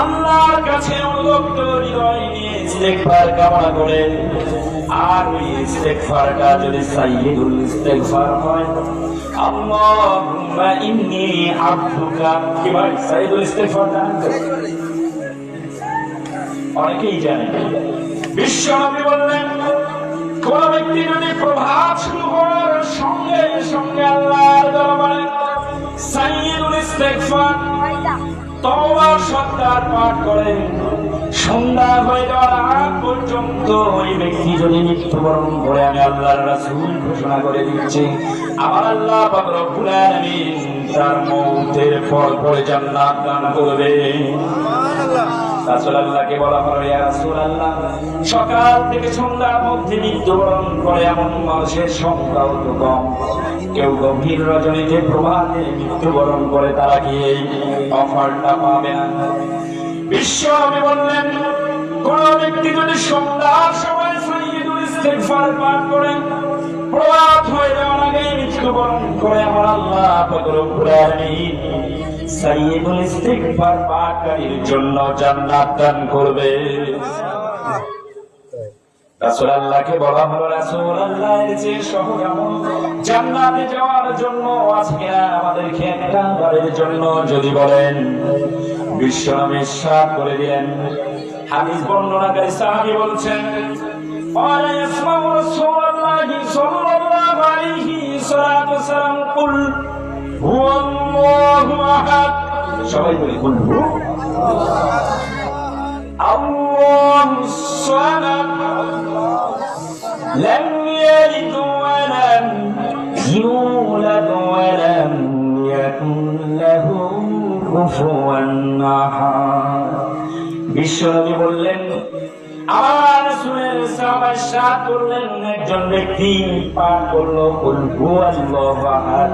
আল্লাহর কাছে অনুরক্ত হৃদয় নিয়ে ইস্তেগফার কামনা করে। আর ওই ইস্তেগফারটা যদি সাইয়্যিদুল ইস্তেগফার হয়, আল্লাহুম্মা ইন্নী আবদুকা। কি ভাই, সাইয়্যিদুল ইস্তেগফার অনেকেই জানে। বিশ্ব নবী বললেন, কোন ব্যক্তি যদি প্রভাত শুরু হওয়ার সঙ্গে সঙ্গে আল্লাহর দরবারে সাইয়্যিদুল ইস্তেগফার সত্তার পাঠ করে সন্ধ্যা হয়ে যাওয়ার পর্যন্ত ওই ব্যক্তি যদি মৃত্যুবরণ করে আমি আল্লাহর রাসূল ঘোষণা করে দিচ্ছি, আমার আল্লাহ পাক রব্বুল আলামিন তার মৌতের পর পরে জান্নাত দান করবে রাসূলুল্লাহকে সকাল থেকে সন্ধ্যার মধ্যে মৃত্যুবরণ করে এমন মানুষের সংখ্যাও তো কম। কেউ গভীর রজনীতে প্রভাতে মৃত্যুবরণ করে তারা এই অফারটা পাবে না? বিশ্ব আমি বললেন, কোন ব্যক্তি যদি সন্ধ্যার সময় সাইয়্যিদুল ইস্তেগফার পাঠ করে, প্রভাত হয়ে যাওয়ার আগে মৃত্যুবরণ করে, আমার আল্লাহ পাক সাইয়্যিদুল ইস্তিগফার পাঠকারীর জন্য জান্নাত দান করবে রাসূল আল্লাহকে বলা হলো রাসূল আল্লাহর যে সহজ আমল জান্নাতে যাওয়ার জন্য আজকে আমাদেরকে একটা বারের জন্য যদি বলেন বিশ্বনবী সাত করে দিলেন হাদিস বর্ণনাকারী সাহাবী বলছেন قال يسمع رسول الله صلى الله عليه الصلاة والسلام قل هو الله أحد সবাই বলি قل هو الله الصمد لم يلد ولم يولد ولم يكن له كفوا أحد বিশ্বনবী বললেন আমার রাসূলের সাহাবায়ে সাথ করলেন একজন ব্যক্তি পাঠ করলো কুল হুয়াল্লাহু আহাদ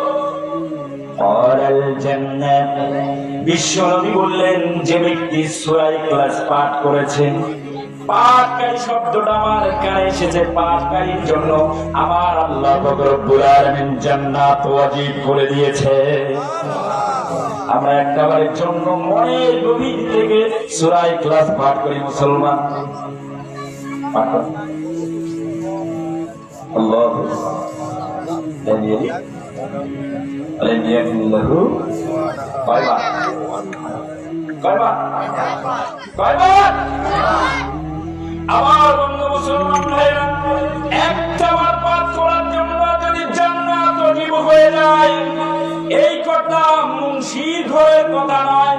বিশ্বনবী বললেন, যে ব্যক্তি সূরা ইখলাস পাঠ করেছেন শব্দটা আমার এসেছে জন্য আমার আল্লাহ জান্নাত করে দিয়েছে। আমরা একটাবারের জন্য মনের গভীর থেকে সূরা ইখলাস পাঠ করি, মুসলমান। لم يكن له কয়বার কয়বার কয়বার আমার বন্ধু মুসলমান ভাইরা একটা বার পাঠ করার জন্য যদি জান্নাত অজীব হয়ে যায় এই কথা মুন্সির ঘরের কথা নয়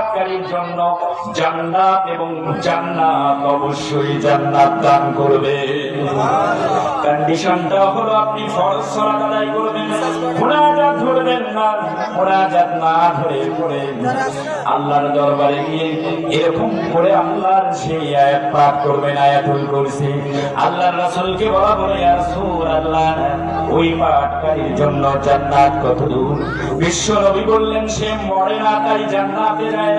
পাঠকারীর জন্য জান্নাত এবং জান্নাত অবশ্যই জান্নাত দান করবে। কন্ডিশনটা হলো আপনি ফরজ সালাত আদায় করবেন, মুনাজাত ধরবেন না, মুনাজাত না ধরে পড়ে। আল্লাহর দরবারে গিয়ে এরকম করে আল্লাহর সেই আয়াত পাঠ করবেন, আয়াতুল কুরসি। আল্লাহর রাসূলকে বলা বলে, ইয়া রাসূলুল্লাহ, ওই পাঠকারীর জন্য জান্নাত কত দূর বিশ্ব নবী বললেন, সে মরে না, তাই জান্নাতে যায়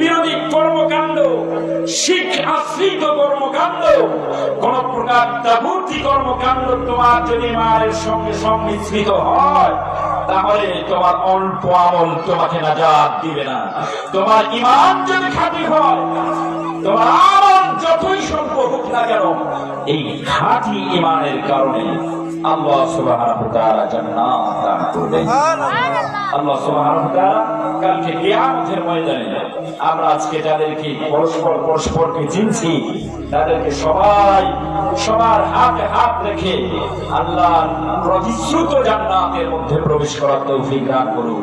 বিরোধী কর্মকাণ্ড, শিখ আশ্রিত কর্মকাণ্ড কোন প্রকার কর্মকাণ্ড তোমার যদি ইমানের সঙ্গে সংমিশ্রিত হয়, তাহলে তোমার অল্প আমল তোমাকে দিবে না। তোমার ইমান যদি খাঁটি হয়, তোমার আমল যতই স্বল্প হোক না কেন, এই খাঁটি ইমানের কারণে আল্লাহ সুবহানাহু ওয়া তাআলা জান্নাত দান আল্লাহ আমরা আজকে যাদেরকে পরস্পর, পরস্পরকে চিনছি, তাদেরকে সবাই, সবার হাতে মধ্যে প্রবেশ করার তৌফিক দান করুন।